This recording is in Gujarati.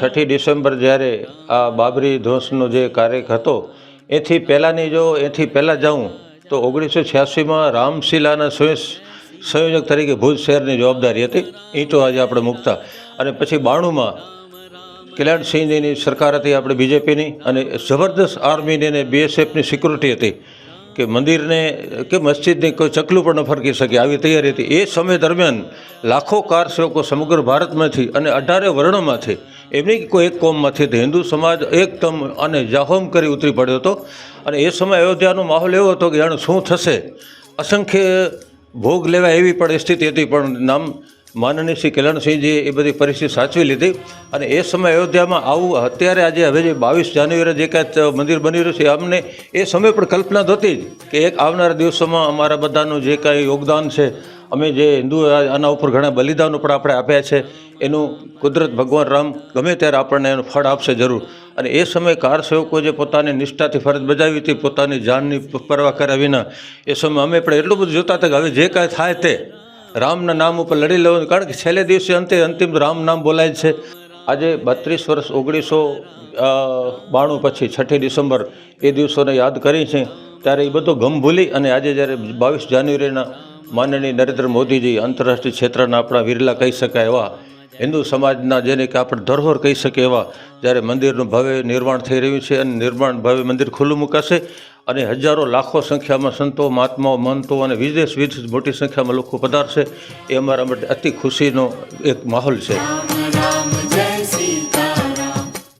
છઠ્ઠી ડિસેમ્બર જ્યારે આ બાબરી ધ્વંસનો જે કાર્યક હતો, એથી પહેલાંની જો, એથી પહેલાં જાઉં, તો ઓગણીસો છ્યાસીમાં રામશિલાના સંયોજક તરીકે ભુજ શહેરની જવાબદારી હતી. ઈંટો આજે આપણે મૂકતા. અને પછી બાણુંમાં કલ્યાણસિંહજીની સરકાર હતી, આપણે બીજેપીની, અને જબરદસ્ત આર્મીની અને બીએસએફની સિક્યુરિટી હતી. કે મંદિરને, કે મસ્જિદને કોઈ ચકલું પણ ન ફરકી શકે, આવી તૈયારી હતી. એ સમય દરમિયાન લાખો કાર સેવકો સમગ્ર ભારતમાંથી અને અઢારે વર્ણોમાંથી, એમની કોઈ એક કોમમાંથી હિન્દુ સમાજ એકદમ અને જાહોમ કરી ઉતરી પડ્યો હતો. અને એ સમય અયોધ્યાનો માહોલ એવો હતો કે જાણે શું થશે? અસંખ્ય ભોગ લેવા એવી પણ સ્થિતિ હતી, પણ નામ માનનીય શ્રી કિરણસિંહજીએ એ બધી પરિસ્થિતિ સાચવી લીધી અને એ સમય અયોધ્યામાં આવું અત્યારે આજે હવે જે બાવીસ જાન્યુઆરી જે કાંઈ મંદિર બની રહ્યું છે અમને, એ સમય પણ કલ્પના નહોતી જ કે એક આવનારા દિવસોમાં અમારા બધાનું જે કાંઈ યોગદાન છે, અમે જે હિન્દુ આના ઉપર ઘણા બલિદાનો પણ આપણે આપ્યા છે, એનું કુદરત ભગવાન રામ ગમે ત્યારે આપણને એનું ફળ આપશે જરૂર. અને એ સમયે કાર સેવકો જે પોતાની નિષ્ઠાથી ફરજ બજાવી હતી, પોતાની જાનની પરવા કર્યા વિના, એ સમયે અમે પણ એટલું બધું જોતા હતા કે હવે જે કાંઈ થાય તે રામના નામ ઉપર લડી લેવાનું કારણ કે છેલ્લે દિવસે અંતે અંતિમ રામ નામ બોલાય છે. આજે બત્રીસ વર્ષ ઓગણીસો બાણું પછી છઠ્ઠી ડિસેમ્બર એ દિવસોને યાદ કરી છે. ત્યારે એ બધો ગમ ભૂલી અને આજે જ્યારે બાવીસ જાન્યુઆરીના માનનીય નરેન્દ્ર મોદીજી આંતરરાષ્ટ્રીય ક્ષેત્રના આપણા વિરલા કહી શકાય એવા હિન્દુ સમાજના જેને કે આપણે ધરોહર કહી શકીએ એવા, જ્યારે મંદિરનું ભવ્ય નિર્માણ થઈ રહ્યું છે અને નિર્માણ ભવ્ય મંદિર ખુલ્લું મુકાશે અને હજારો લાખો સંખ્યામાં સંતો, મહાત્માઓ મંતો અને વિદેશ વિદેશ મોટી સંખ્યામાં લોકો પધારશે, એ અમારા માટે અતિ ખુશીનો એક માહોલ છે.